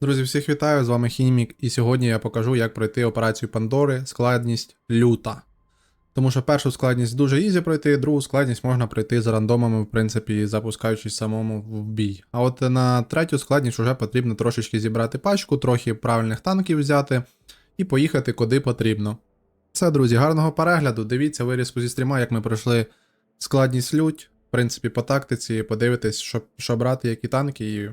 Друзі, всіх вітаю! З вами Хімік, і сьогодні я покажу, як пройти операцію Пандори, складність люта. Тому що першу складність дуже ізі пройти, другу складність можна пройти з рандомами, в принципі, запускаючись самому в бій. А от на третю складність вже потрібно трошечки зібрати пачку, трохи правильних танків взяти і поїхати куди потрібно. Все, друзі, гарного перегляду. Дивіться вирізку зі стріма, як ми пройшли складність лють. В принципі, по тактиці, подивитесь, що, що брати, які танки, і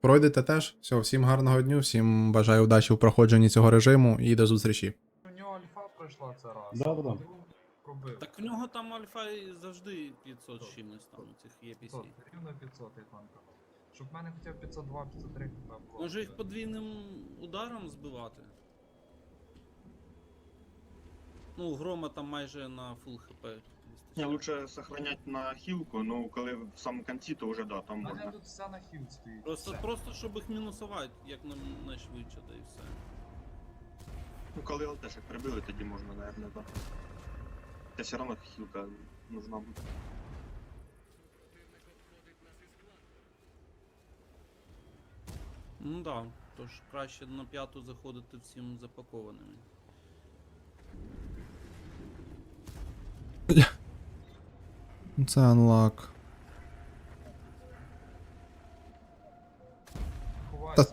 пройдете теж. Все, всім гарного дню, всім бажаю удачі в проходженні цього режиму і до зустрічі. У нього альфа пройшла це раз. Да, да, пробив. Так в нього там альфа і завжди 500 з чимось там цих є 500, PC. рівно 500 я танка. Щоб в мене хоча б 502, 503 хп було. Може їх подвійним ударом збивати? Ну, грома там майже на фул хп. Не, лучше сохранять на хилку, ну коли в самому кінці, то вже да, там У мене можна. тут вся на хіл стоїть. Просто, все. просто щоб їх мінусувати, як нам найшвидше, да і все. Ну коли ЛТшек прибили, тоді можна, наверное, да. Та все равно хилка нужна буде. Ну да, тож краще на п'яту заходити всім запакованими. Це анлак. Та...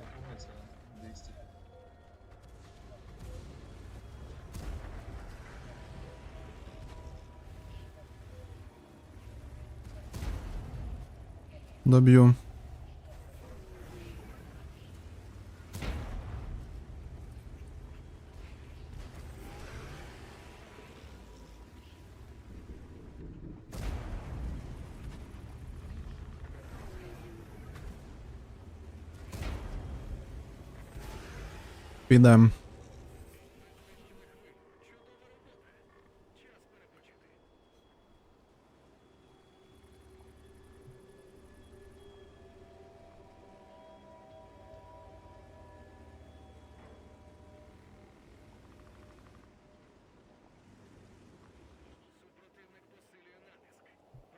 Підем.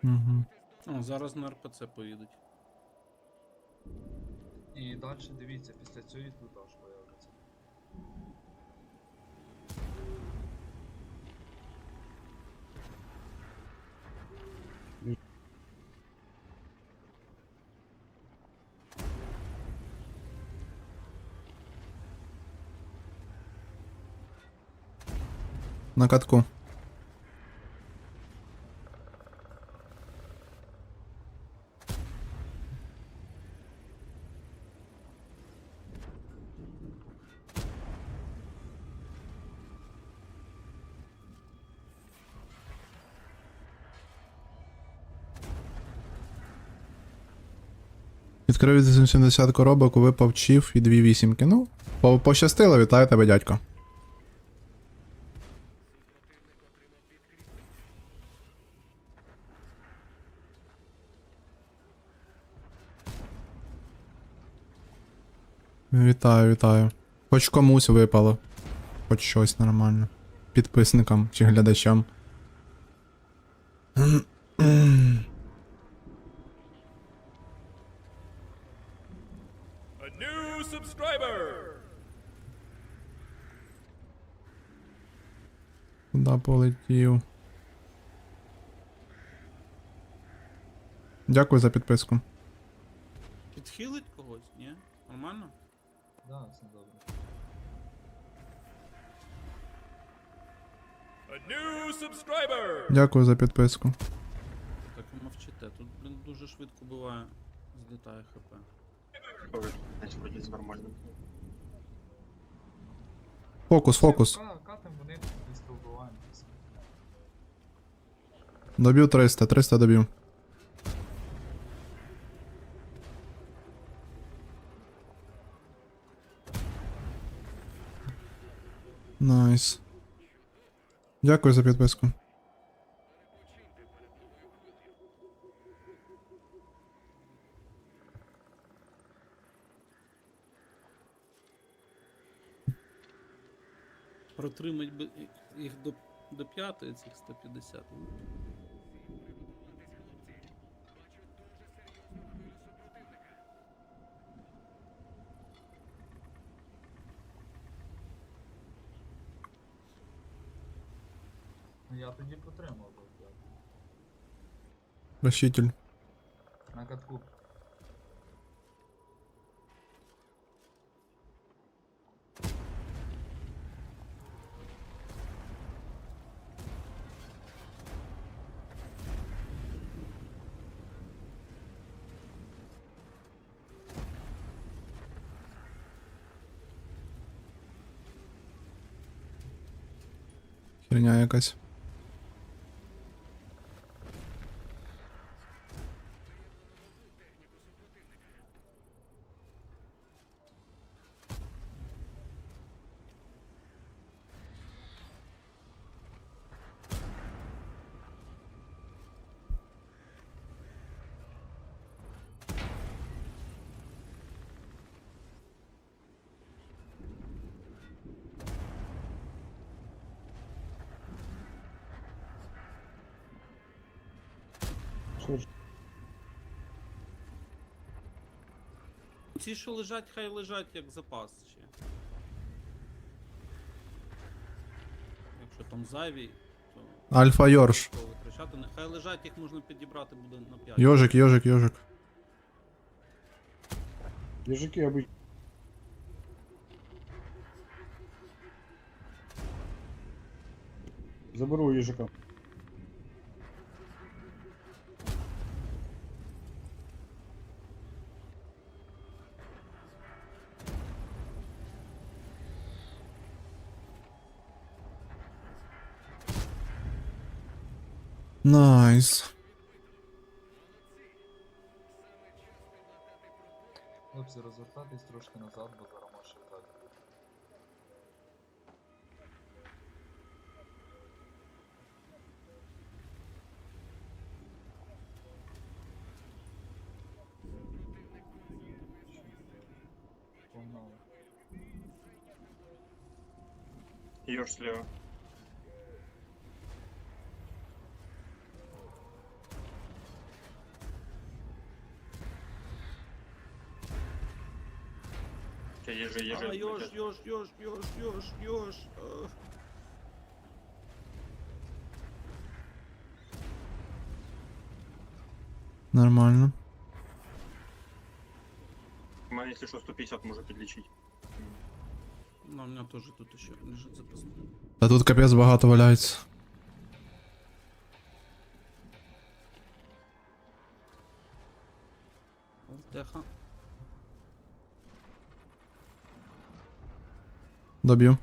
Угу. О, зараз на РПЦ поїдуть. І далі дивіться, після цього і тут На катку. Відкрив 80 коробок, випав чіф і дві вісімки. Ну, пощастило, вітаю тебе, дядько. Вітаю, вітаю. Хоч комусь випало. Хоч щось нормально. Підписникам чи глядачам. A new subscriber! Куда полетів? Дякую за підписку. Підхилить когось, ні? Нормально? Да, все добре. A new subscriber! Дякую за підписку. Так мовчите. Тут, блін, дуже швидко буває. Злітає хп. Фокус, фокус. Ка- вони швидко вбиваємо. Доб'ю 300, 300 доб'ю. Найс. Дякую за підписку. Протримать би їх до, до п'ятої, цих 150. Я тоді потримав би, блядь. Рашитель. На катку. Херня якась. Ці, що лежать, хай лежать як запас ще. Якщо там зайві, то Альфа Йорш. то витрачати. не- Хай лежать, їх можна підібрати буде на 5. Йожик, йожик, йожик. Ежики обычно. Заберу ежика. Найс. Хлопці, розвертайтесь трошки назад, бо зараз може так. Погнали. Йорш слева. Ежи, ежи. А, йош, летят. йош, йош, йош, йош, йош. е. Нормально. У мене, якщо що, 150 може підлічити. Ну, у мене теж тут ще лежить запасний. Та тут капець багато валяється. Теха. Доб'ю.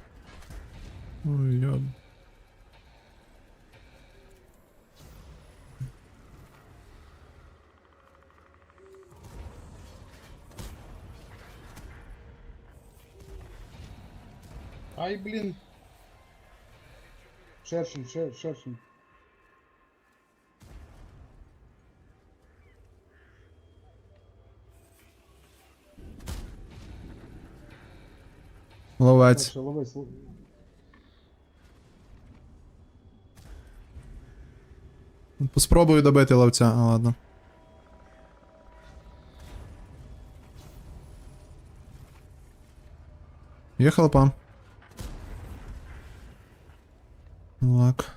Ой. Ай, блин. Шершень, шер, шершень. Ловись, Спробую добити ловця, а ладно. Є хелпа. Так.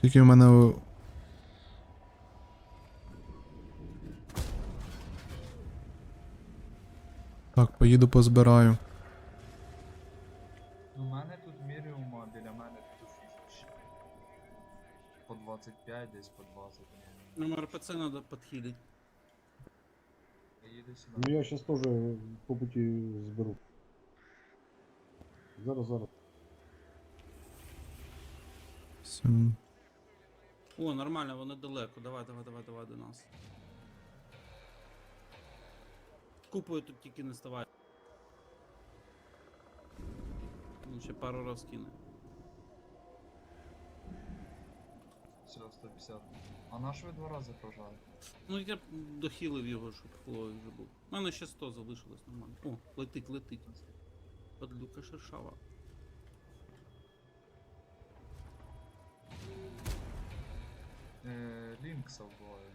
Тільки в мене. Поїду позбираю. У мене тут міріума, біля мене тут фізич. По 25, десь по 20. Нам РПЦ треба підхилити. Їду сюди. Ну я сейчас тоже по пути сберу. Зараз, зараз. Все. О, нормально, вони далеко. Давай, давай, давай, давай до нас. Купою тут тільки не ставай. Ще пару раз кине. Все, 150. А наш ви два рази прожали? Ну я б дохилив його, щоб флой вже був. У мене ще 100 залишилось нормально. О, летить, летить. Подлюка шершава. Е, Лінкса вбиваю.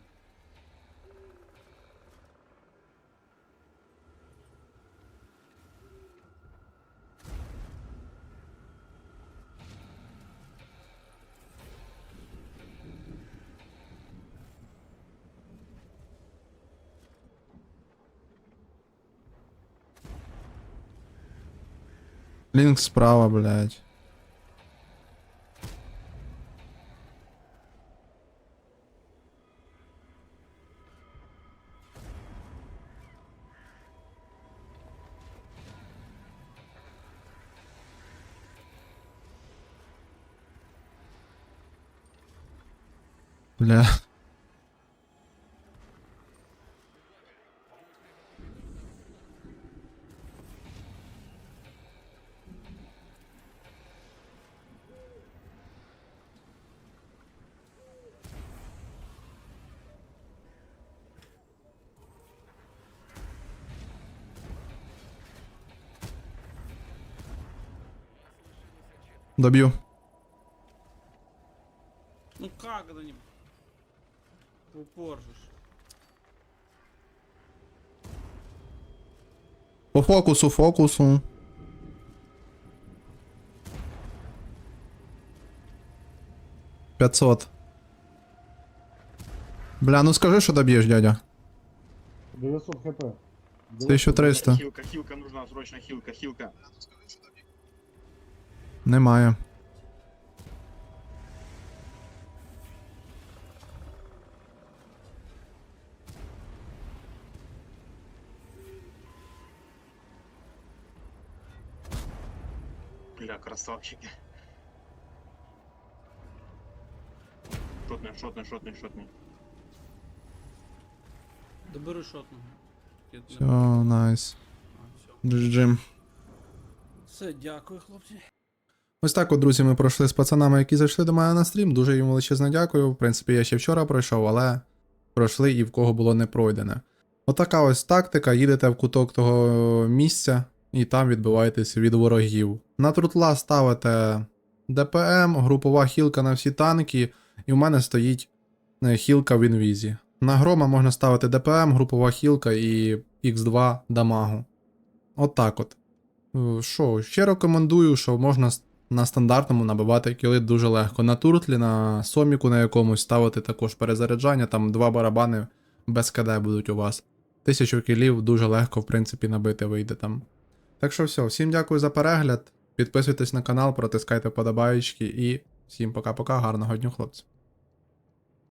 Лінк справа, блядь. Бля. Добью. Ну как это не... В упор же. ж. По фокусу, фокусу. П'ятсот. Бля, ну скажи, що доб'єш, дядя. 900 хп. 1300. Хілка, хілка нужна, срочно хілка, хілка. Немає. Бля, красавчики. Шотний, шотний, шотний, шотний. Добери шотного. Я- Все, найс. GG. Все, дякую, хлопці. Ось так, от, друзі, ми пройшли з пацанами, які зайшли до мене на стрім. Дуже їм величезне дякую. В принципі, я ще вчора пройшов, але пройшли і в кого було не пройдене. Отака ось тактика. Їдете в куток того місця і там відбиваєтесь від ворогів. На трутла ставите ДПМ, групова хілка на всі танки, і в мене стоїть е, хілка в інвізі. На грома можна ставити ДПМ, групова хілка і Х2 дамагу. Отак от. Е, Що, ще рекомендую, що можна на стандартному набивати кіли дуже легко. На туртлі, на соміку на якомусь ставити також перезаряджання, там два барабани без КД будуть у вас. Тисячу кілів дуже легко, в принципі, набити вийде там. Так що все, всім дякую за перегляд. Підписуйтесь на канал, протискайте подобаєчки і всім пока-пока, гарного дню, хлопці.